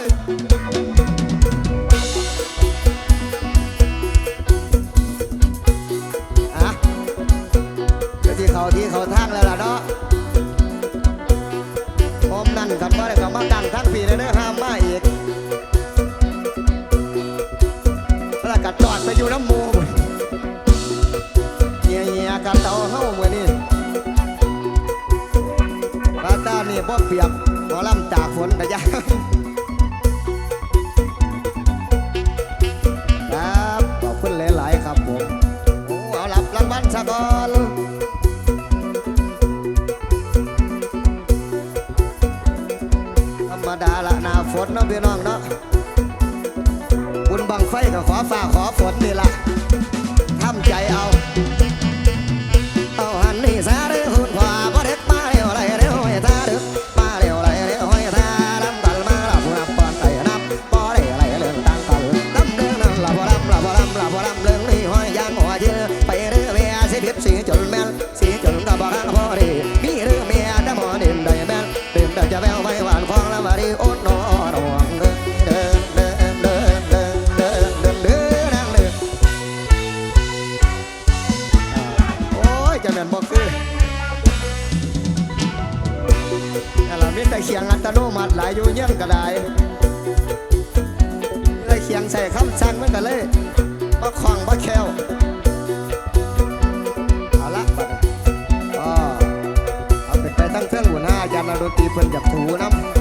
อะก็ที่เขาที่เขาทางแล้วล่ะเนาะพมนั่นกันได้กับมาดังทั้งปีเลยเนอะห้มาอีกแล้วก็จอดไปอยู่น้ำมูเงี้งี้กัเตาาเหมือนนี่พระเจ้านี่บ่เปียกหมอลำจากฝนกระยา เทิงหัวหน้ายานดนตีเพิ่นอยากถูน้ำ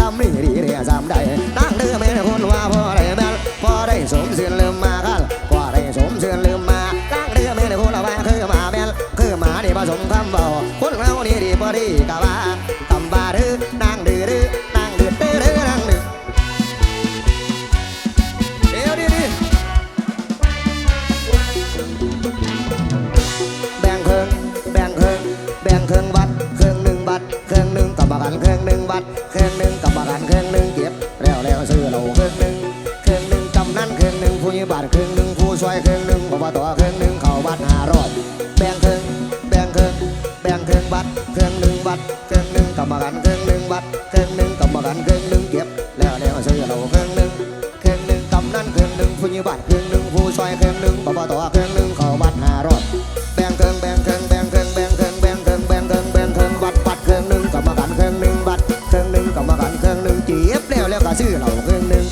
ตามนี่รีเรียจำได้นะ ซอยเครื่องหนึ่งปปตเครื่องหนึ่งเขาวัดหารอดแบ่งเครื่องแบ่งเครื่องแบ่งเครื่องแบ่งเครื่องแบ่งเครื่องแบ่งเครื่องแบ่งเครื่องวัดวัดเครื่องหนึ่งกรรมการเครื่องหนึ่งวัดเครื่องหนึ่งกรรมการเครื่องหนึ่งจีบแล้วแล้วก็ซื้อเหล่าเครื่องหนึ่ง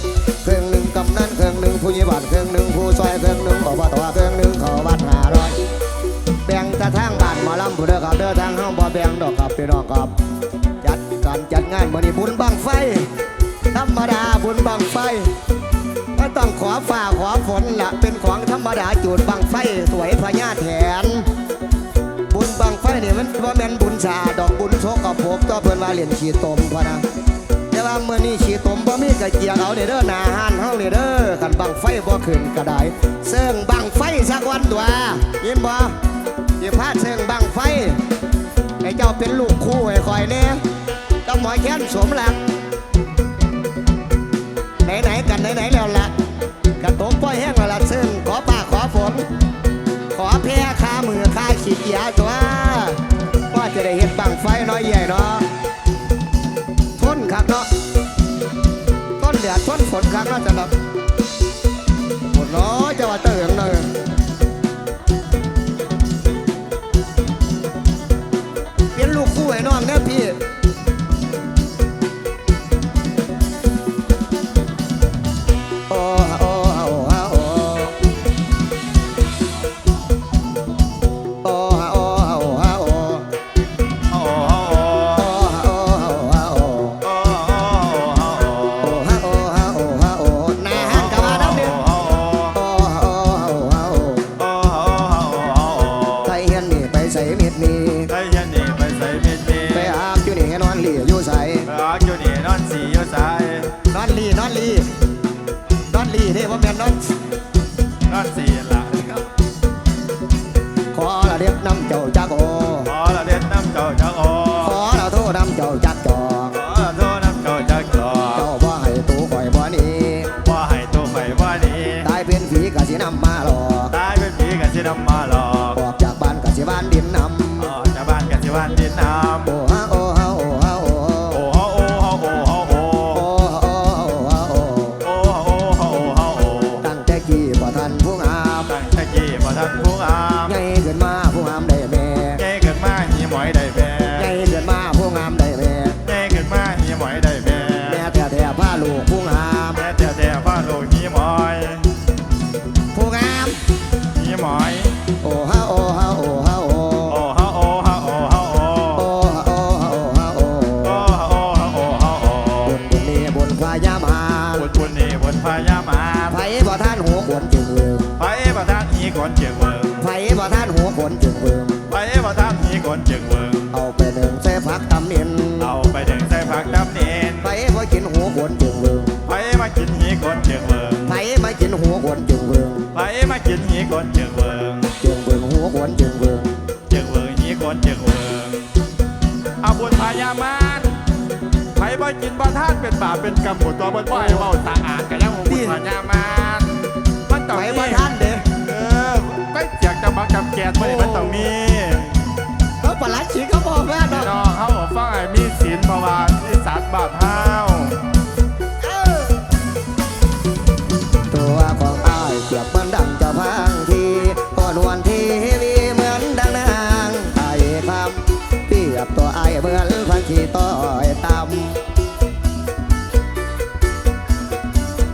เครื่องหนึ่งกำนันเครื่องหนึ่งผู้ยิญ่บัดเครื่องหนึ่งผู้ซอยเครื่องหนึ่งปปตเครื่องหนึ่งเขาวัดหารอดแบ่งแตะทางบ้านหมอลำผู้เด้อครับเดือทางห้องบ่แบ่งดอกครับพี่น้องครับจัดการจัดงานมันนี่บุญบังไฟธรรมดาบุญบังไฟ ต้องขอฝ่าขอฝนละเป็นของธรรมดาจุดบังไฟสวยพญาแถน บุญบังไฟเนี่ยมันว่าแม่นบุญสาดอกบุญโชคกับผมต่อเพิ่นว่าเหรียญชีตมพะนะแต่ว่าเมื่อนี้ชีตมบ่มีกระเจียงเอาเนเด้อนาหันเฮาเนเด้อกันบังไฟบ่ขึ้นก็ได้เสิงบังไฟสักวันตัวยินบ่ยิพาดเสิงบังไฟไอ้เจ้าเป็นลูกคู่ไอ้คอยแน่ก็หมอยแค้นสมหลักไหนๆกันไหนๆแล้วละ กระตกป้อยแห้งละซึ่งขอป่าขอฝน ขอแพ้คามือคาขีดเกียตัวว่าจะได้เห็นบังไฟน้อยใหญ่เนาะทนคักเนาะต้นเดือดทนฝนคักเนาะจะรับฝนเนาะจะว่าเติม กินนี้ก่อนจึงเวิงจึงเวิงหัวก่อนจึงเวิงจึงเวิงนี้ก่อนจึงเวิงเอาบุญพายามานไปบ่กินบ่ทานเป็นบาเป็นกรรมหมดตัวบ่ปล่อยเว้าสะอาดกันยังบุญพายามานมันต้องไปบ่ทานเด้อเออก็อยากจะมักจำแกนบ่ได้มันต้องมีเขาปลัดฉีเขาบอกแม่าดอกเขาบอกฟังไอ้มีศีลราวะที่สัตว์บาปเฮา เหมือนคนที่ต้อยต่ำ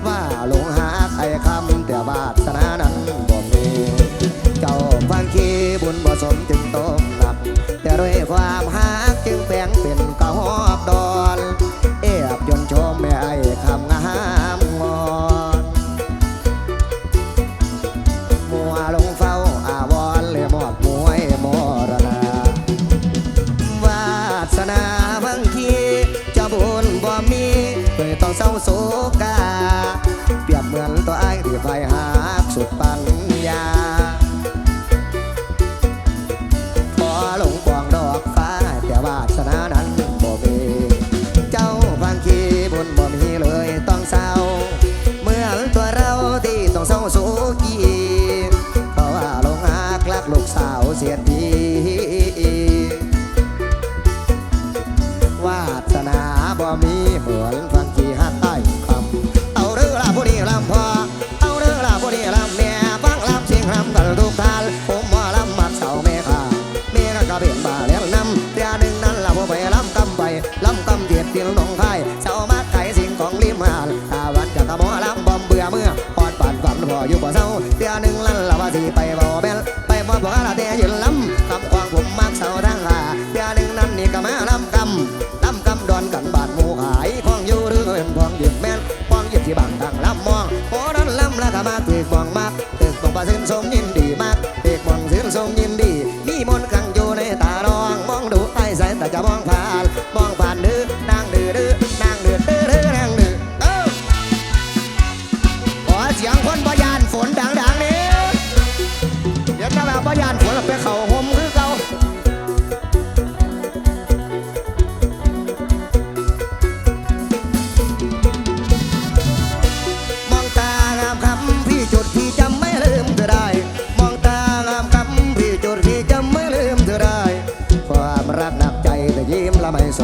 ว่าหลงหาไอ้คำแต่บาทสนานั้นบ่มี เจ้าฟังขี้บุญบ่สมจึงตกหนัก แต่ด้วยความ กินลงไข่เช้ามาไก่สิ่งของลิมหาดตาวันกับตาหมอลำบอมเบื่อเมื่อปอดปัดความพออยู่บ่เศร้าเตือหนึ่งลั่นละว่าสีไปบ่เบลไปบ่บ่ละแต่ยืนลำคำความผมมากเศร้าทั้งหาเตือหนึ่งนั้นนี่ก็มาลำกำลำกำดอนกันบาดหมูหายคองอยู่หรือเป็นพองหยิบแม่นพองหยิบที่บางทางลำมองโอ้นั้นลำและก็มาตึกมองมากตึกมองประสินสมยิน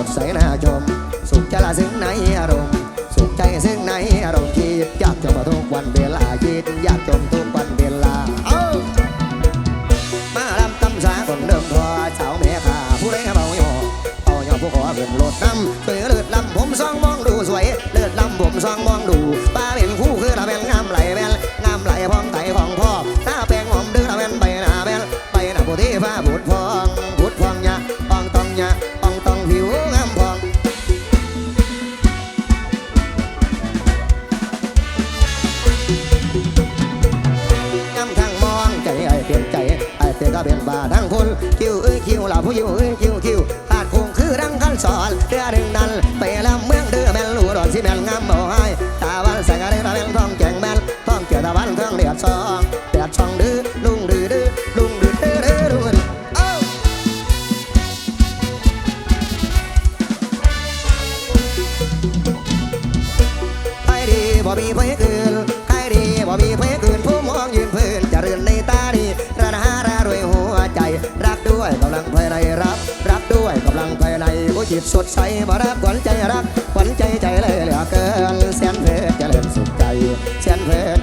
ดใสน่าชม สุขใจละซึ่งในอารมณ์ สุขใจซึ่งในอารมณ์ เป็นบาดังคนคิวเอ้ยคิวหลาผู้อยู่เอ้ยคิวคิวขาดคงคือรังขันสอนเรือหนึ่งนั้นไปลำเมืองเดือแมนหลวงสิแมนงามบ่ฮา จิตสดใสบารักหวันใจรักหวันใจใจเลยเหลือเกินแสนเพลินเจริญสุขใจแสนเพลิน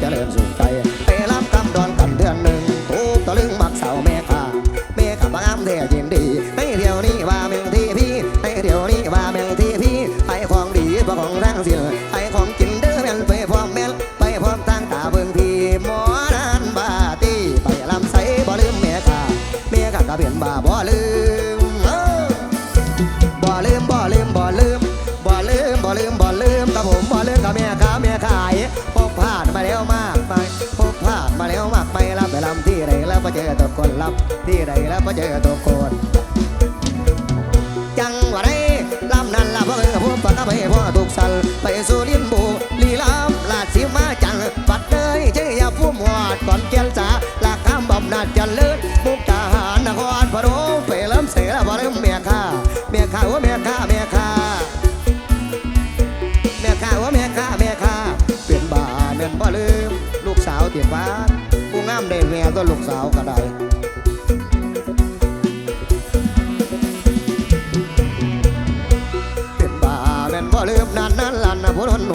ที่ใดแล้วก็เจอตัวคดจังหวะไรลำนั้นลำเพื่อพบปะไปพ่อถูกสั่นไปสู่รินบุลีลำลาดสีมาจังปัดเลยเจียพุ่มหอดก่อนเกลสาลากข้ามบำนาจันเลิศมุกทหารนครพนมไปเริ่มเสือแล้เริ่มเมียข้าเมียข้าโอเมียข้าเมียข้าเมียข้าโอเมียข้าเมียข้าเปลี่ยนบ่าเมียนบ่ลืมลูกสาวเตียฟ้าผู้งามได้เมียก็ลูกสาวก็ได้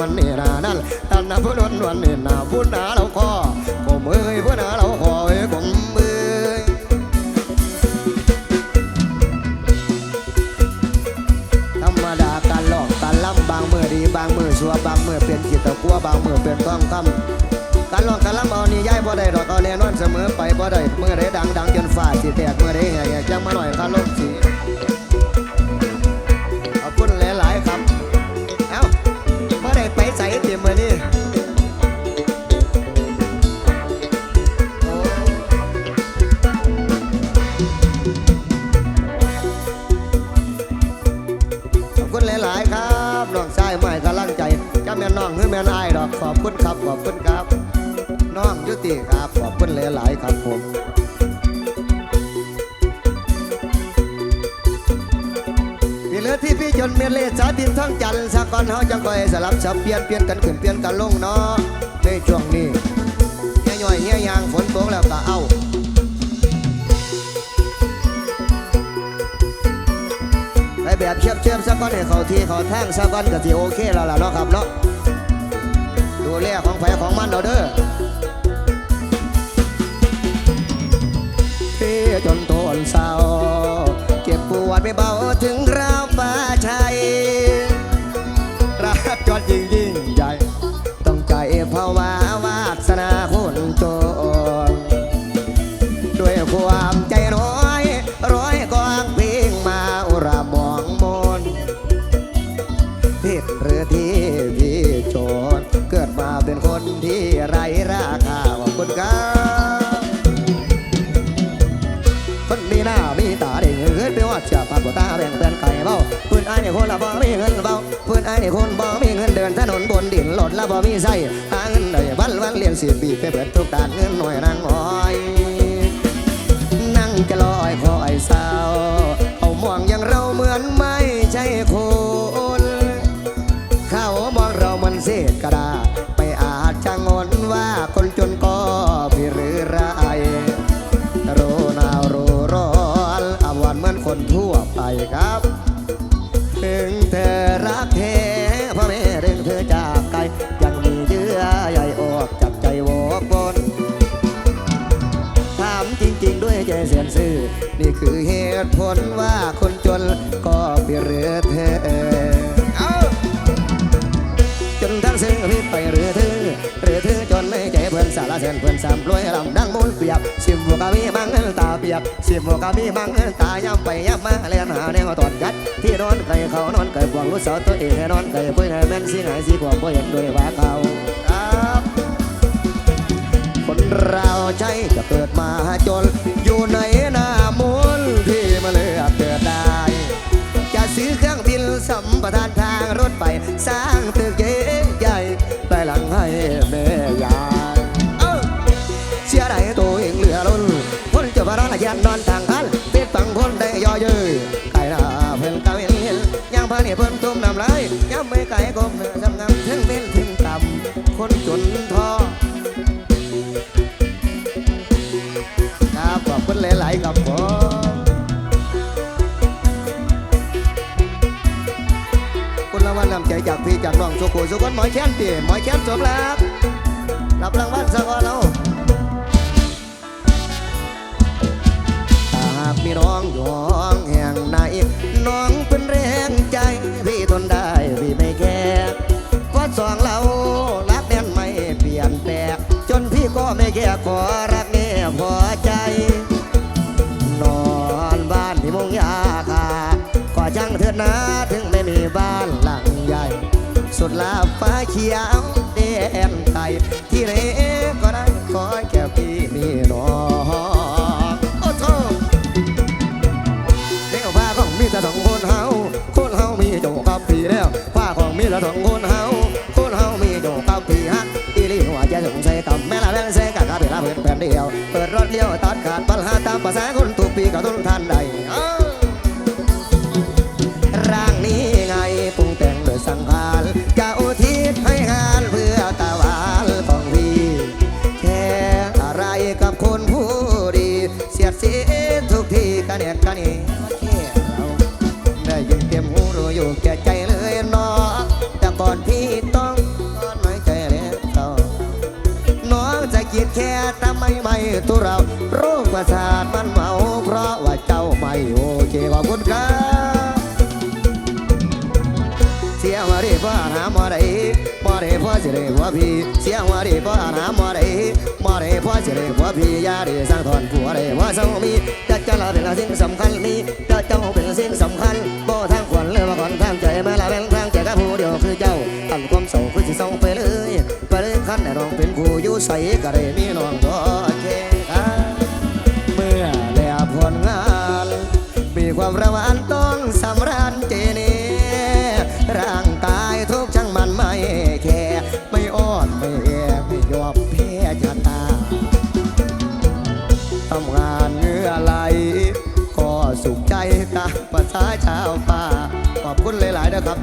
นนนวลนี่นะนั่นลันนะผู้นนวลนี่นะผู้นาเราคอผมเอ้ยผู้นาเราคอเอ้ยผมเอ้ยธรรมดาการหลอกการล่ำบางมือดีบางมือชัวบางมือเป็นขีดตะกัวบางมือเป็นท้องคำการหลอกการล่ำเอานี่ย้ายบ่ได้ดอกเอาแน่นอนเสมอไปบ่ได้เมื่อได้ดังดังจนฝ่าสิแตกเมื่อได้แหกจังมาหน่อยการลบสี ขอบคุณครับขอบคุณครับ น้องยุติครับขอบคุณหลายๆครับผมพี่เหลือที่พี่จนเมียเลสาดินท่องจันสากอนเฮาจังคอยสลับสับเปลี่ยนเปลี่ยนกันขึ้นเปลี่ยนกันลงเนาะในช่วงนี้เฮียย่อยเฮียยางฝนตกแล้วก็เอาไปแบบเชียบเชียบสะก้อนให้เขาทีเขาทางสะก้อนก็ที่โอเคแล้วล่ะเนาะครับเนาะ แลของไฟของมันเอาเด้อพี่จนโทนเศร้าเจ็บปวดไม่เบาถึงราวฟ้าชัยรักจอดยิ่งยิ่งใหญ่ต้อง บ่มีเงินเบ้าพื้นไอ้ในคนบ่มีเงินเดินถนนบนดินหลดละบ่มีไส้หาเงินได้วันวันเลี้ยงสิบปีไปเปิดทุกด้านเงินหน่อยนางอ้อยนั่งจะลอยคอยเศร้าเอามองอย่างเราเหมือนไม่ใช่คนเขามองเรามันเศษกระดาษไปอาจจะงอนว่าคนจน ซื่อนี่คือเหตุผลว่าคนจนก็เปเรือเธอจนทั้งซื้อพี่ไปหรือถือหรือถือจนไม่ใจเพื่อนสารเสนเพื่อนสามรวยลำดังมูลเปียบสิบวกกามีบังเงินตาเปียกสิบวกกามีบังเงินตาย้ำไปย้ำมาเลียนหาแนวตอดยัดที่นอนไก่เขานอนไก่กวางรู้สาวตัวเองนอนไก่คุยให้แม่นสิหายสิกวางบ่เห็นด้วยว่าเขา เราใช่จะเกิดมาจน อยู่ในหน้ามูลที่มาเลือกเกิดได้ จะซื้อเครื่องบินสัมปทานทางรถไปสร้างตึก สุขุสุขนหมอยแค้นตีหมอยแค้นสมรักรับรางวัลสักวันแล้วถ้าหากมีน้องยองแห่งไหนน้องเป็นแรงใจ พี่ทนได้พี่ไม่แค่วัดสองเรารักแน่นไม่เปลี่ยนแปลงจนพี่ก็ไม่แค่ขอร สุดลาฟ้าเขียวแดนไทยที่ไหนก็ได้ขอแค่พี่มีน้องโอ้โธ่เดี๋ยวผ้าของมีแต่สองคนเฮาคนเฮามีโจกับพี่แล้วผ้าของมีแต่สองคนเฮาคนเฮามีโจกับพี่ฮักอีลีหัวใจสงสัยกับแม่ละแม่เสกับกาเบลาเพื่อนเดียว เปิดรถเลี้ยวตัดขาดปัญหาตามภาษาคนทุกปีก็ทนทานได้อ้าวร่างนี้ไงปรุงแต่งโดยสังขาร เสียทุกทีกันเนี่ยกันนี่แค่เราได้ยินเต็มหูรู้อยู่แก่ใจเลยเนาะแต่ก่อนพี่ต้องตอนน้อยใจแล้วต่อน้องจะคิดแค่ทำไมไม่ตัวเราโรคประสาทมัน สิได้พ่อพี่เสียงว่าดีพ่อหาหมอได้บ่ได้พ่อสิได้พ่อพี่ย่าได้สร้างทอนผัวได้ว่าสามีจะเจ้าเป็นสิ่งสำคัญมีเจ้าเป็นสิ่งสำคัญบ่ทางขวัญเลยว่าก่อนทางใจแม่ละเป็นทางใจกับผู้เดียวคือเจ้าตั้งความเศร้าคือสิเศร้าไปเลยไปเลยคันได้น้องเป็นผู้อยู่ใส่ก็ได้มี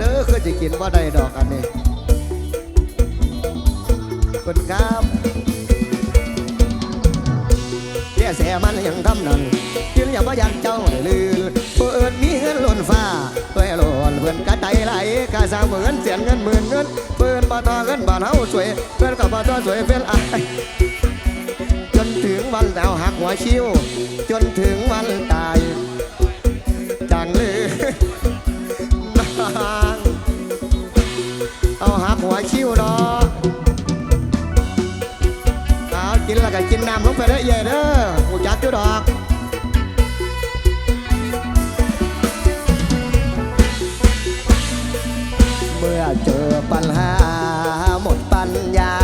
เด้อคือจะกินว่าได้ดอกอันนี้ขอบคุณครับแย่แสมันยังทำนั่นยืนอย่าว่ายันเจ้าลือเปิดมีเงินล้นฟ้าเพื่อหล่นเพื่อนกระใจไหลกาสางเหมือนเสียนเงินหมื่นเงินเพื่อนมาทอเงินบาทเฮาสวยเพื่อนกับมาทอสวยเพื่อนอายจนถึงวันเอาหักหัวชิวจนถึงวันตาย กินแล้วก็กินน้ำลงไปเด้อเย่เด้อหูจักจุดอกเมื่อเจอปัญหาหมดปัญญา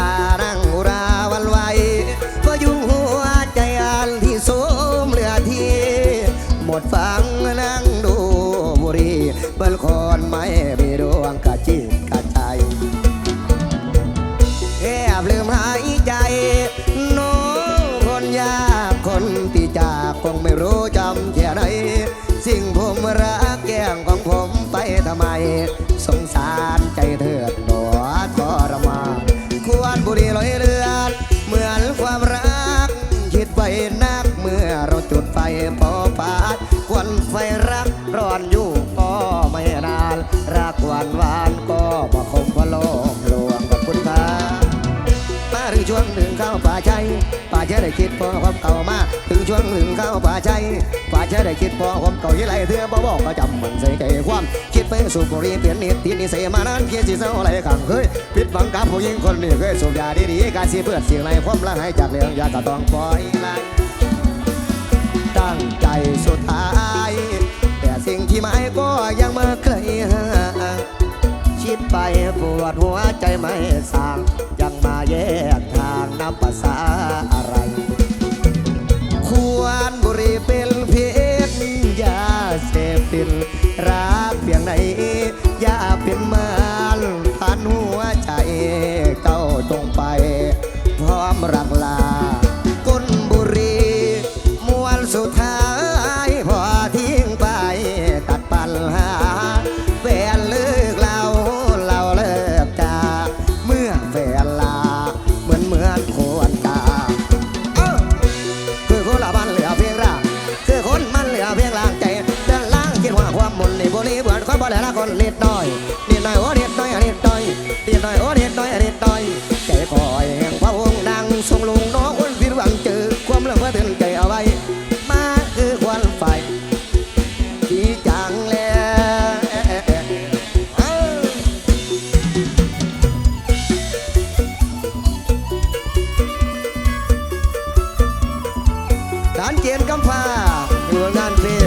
เราจุดไฟพอปาดควันไฟรักร้อนอยู่ก็ไม่นาน รักหวานหวานก็มาคมพะโลมลวงกับคุณตามาถึงช่วงหนึ่งเข้าป่าใจป่าจะได้คิดพอความเก่ามาถึงช่วงหนึ่งเข้าป่าใจป่าจะได้คิดพอความเก่ายี่ไรเธอบ่บอกก็จำมันใส่ใจความคิดไปสูบบุหรี่เปลี่ยนนิดติดนิสัยมานานเพียงสิเศร้าอะไรขังเคยผิดหวังกับผู้หญิงคนนี้เคยสูบยาดีๆการสิเพื่อเสียงไรความละหายจากเรื่องยาก็ต้องปล่อยไหล ตั้งใจสุดท้าย แต่สิ่งที่หมายก็ยังมาเคยหางคิดไปปวดหัวใจไม่สร้างยังมาแยกทางนับภาษาอะไร ควรบุรีเป็น ฐานเกียนกำพาอยู่งานเพลง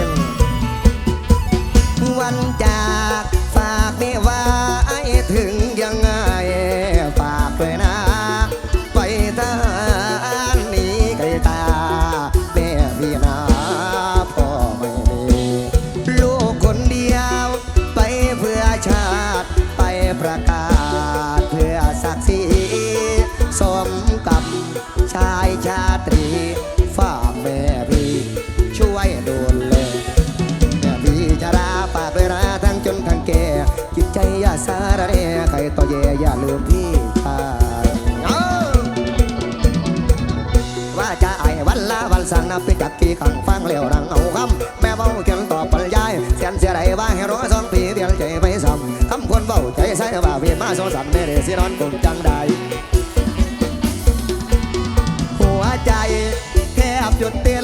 นับไปจักกี่ขังฟังเหลี้ยวรังเอาคำแม่เบาเขียนตอบปัญญาเสียนเสียไดว่าให้ร้องสองปีเดียวใจไม่ซ้ำคำคนเบาใจใส่บ่าเวียมาสองสามไม่ได้สินอนกลุ่มจังได้หัวใจแคบยุดเตี้ย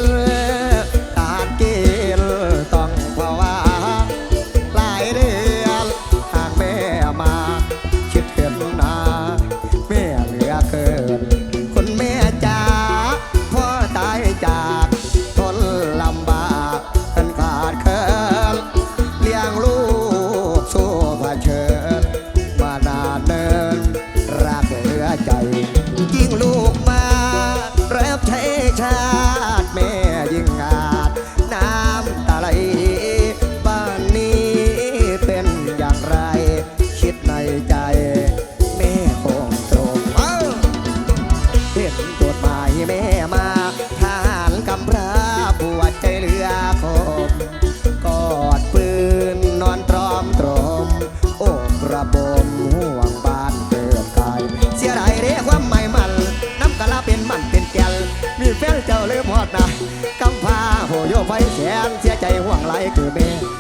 bem.